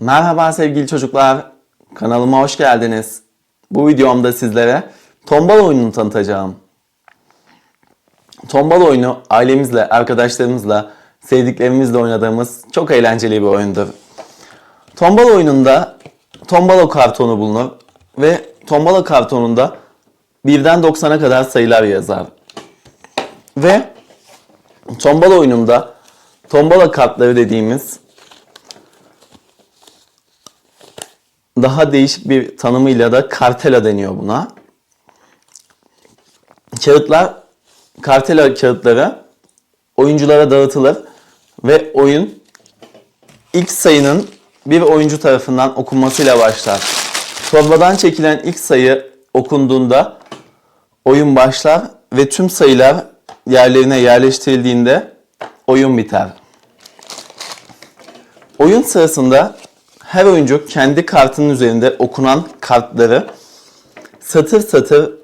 Merhaba sevgili çocuklar. Kanalıma hoş geldiniz. Bu videomda sizlere tombala oyununu tanıtacağım. Tombala oyunu ailemizle, arkadaşlarımızla, sevdiklerimizle oynadığımız çok eğlenceli bir oyundur. Tombala oyununda tombala kartonu bulunur ve tombala kartonunda birden 90'a kadar sayılar yazar. Ve tombala oyununda tombala kartları dediğimiz daha değişik bir tanımıyla da kartela deniyor buna. Kağıtlar, kartela kağıtları oyunculara dağıtılır ve oyun ilk sayının bir oyuncu tarafından okunmasıyla başlar. Torbadan çekilen ilk sayı okunduğunda oyun başlar ve tüm sayılar yerlerine yerleştirildiğinde oyun biter. Oyun sırasında her oyuncu kendi kartının üzerinde okunan kartları satır satır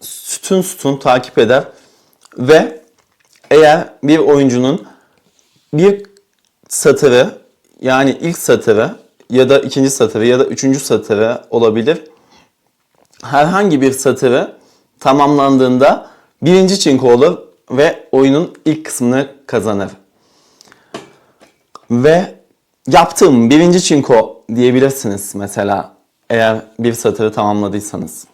sütun sütun takip eder ve eğer bir oyuncunun bir satırı yani ilk satırı ya da ikinci satırı ya da üçüncü satırı olabilir. Herhangi bir satırı tamamlandığında birinci çinko olur ve oyunun ilk kısmını kazanır. Ve yaptım birinci çinko diyebilirsiniz mesela eğer bir satırı tamamladıysanız.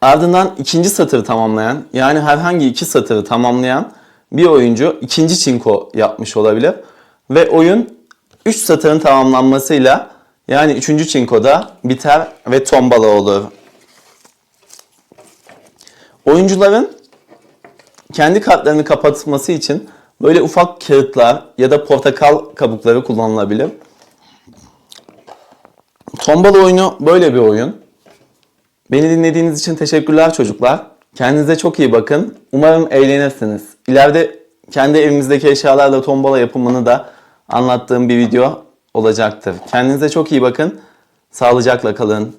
Ardından ikinci satırı tamamlayan yani herhangi iki satırı tamamlayan bir oyuncu ikinci çinko yapmış olabilir. Ve oyun 3 satırın tamamlanmasıyla yani üçüncü çinkoda biter ve tombala olur. Oyuncuların kendi kartlarını kapatması için böyle ufak kağıtlar ya da portakal kabukları kullanılabilir. Tombala oyunu böyle bir oyun. Beni dinlediğiniz için teşekkürler çocuklar. Kendinize çok iyi bakın. Umarım eğlenirsiniz. İleride kendi evimizdeki eşyalarla tombala yapımını da anlattığım bir video olacaktır. Kendinize çok iyi bakın. Sağlıcakla kalın.